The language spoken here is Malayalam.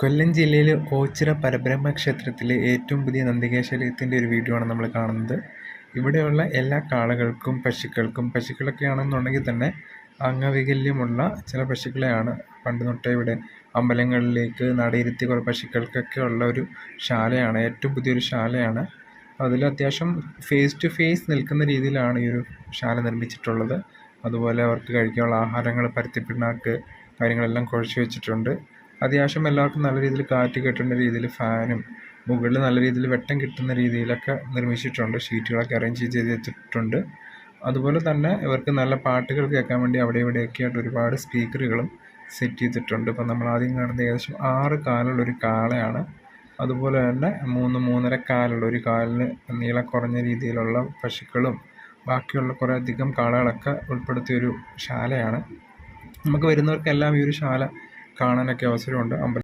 കൊല്ലം ജില്ലയിൽ ഓച്ചിറ പരബ്രഹ്മ ക്ഷേത്രത്തിലെ ഏറ്റവും പുതിയ നന്ദികേശ്വരത്തിന്റെ ഒരു വീഡിയോ ആണ് നമ്മൾ കാണുന്നത്. ഇവിടെയുള്ള എല്ലാ കാളകൾക്കും പശുക്കൾക്കും പശുക്കളൊക്കെ ആണെന്നുണ്ടെങ്കിൽ തന്നെ അംഗവൈകല്യമുള്ള ചില പശുക്കളെയാണ് പണ്ട് തൊട്ടേ ഇവിടെ അമ്പലങ്ങളിലേക്ക് നടയിരുത്തി കുറേ പശുക്കൾക്കൊക്കെ ഉള്ള ഒരു ശാലയാണ് ഏറ്റവും പുതിയൊരു ശാലയാണ്. അതിൽ അത്യാവശ്യം ഫേസ് ടു ഫേസ് നിൽക്കുന്ന രീതിയിലാണ് ഈ ഒരു ശാല നിർമ്മിച്ചിട്ടുള്ളത്. അതുപോലെ അവർക്ക് കഴിക്കാനുള്ള ആഹാരങ്ങൾ പരുത്തിപ്പിണ്ണാക്ക് കാര്യങ്ങളെല്ലാം കുഴച്ച് വെച്ചിട്ടുണ്ട്. അത്യാവശ്യം എല്ലാവർക്കും നല്ല രീതിയിൽ കാറ്റ് കിട്ടുന്ന രീതിയിൽ ഫാനും മുകളിൽ നല്ല രീതിയിൽ വെട്ടം കിട്ടുന്ന രീതിയിലൊക്കെ നിർമ്മിച്ചിട്ടുണ്ട്. ഷീറ്റുകളൊക്കെ അറേഞ്ച് ചെയ്ത് വെച്ചിട്ടുണ്ട്. അതുപോലെ തന്നെ ഇവർക്ക് നല്ല പാട്ടുകൾ കേൾക്കാൻ വേണ്ടി അവിടെ ഇവിടെയൊക്കെ ആയിട്ട് ഒരുപാട് സ്പീക്കറുകളും സെറ്റ് ചെയ്തിട്ടുണ്ട്. ഇപ്പം നമ്മൾ ആദ്യം കാണുന്നത് ഏകദേശം ആറ് കാലുള്ള ഒരു കാളയാണ്. അതുപോലെ തന്നെ മൂന്ന് മൂന്നര കാലുള്ള ഒരു കാലിന് നീളം കുറഞ്ഞ രീതിയിലുള്ള പശുക്കളും ബാക്കിയുള്ള കുറേ അധികം കാളകളൊക്കെ ഉൾപ്പെടുത്തിയൊരു ശാലയാണ്. നമുക്ക് വരുന്നവർക്കെല്ലാം ഈ ഒരു ശാല കാണാനൊക്കെ അവസരമുണ്ട്. അമ്പലം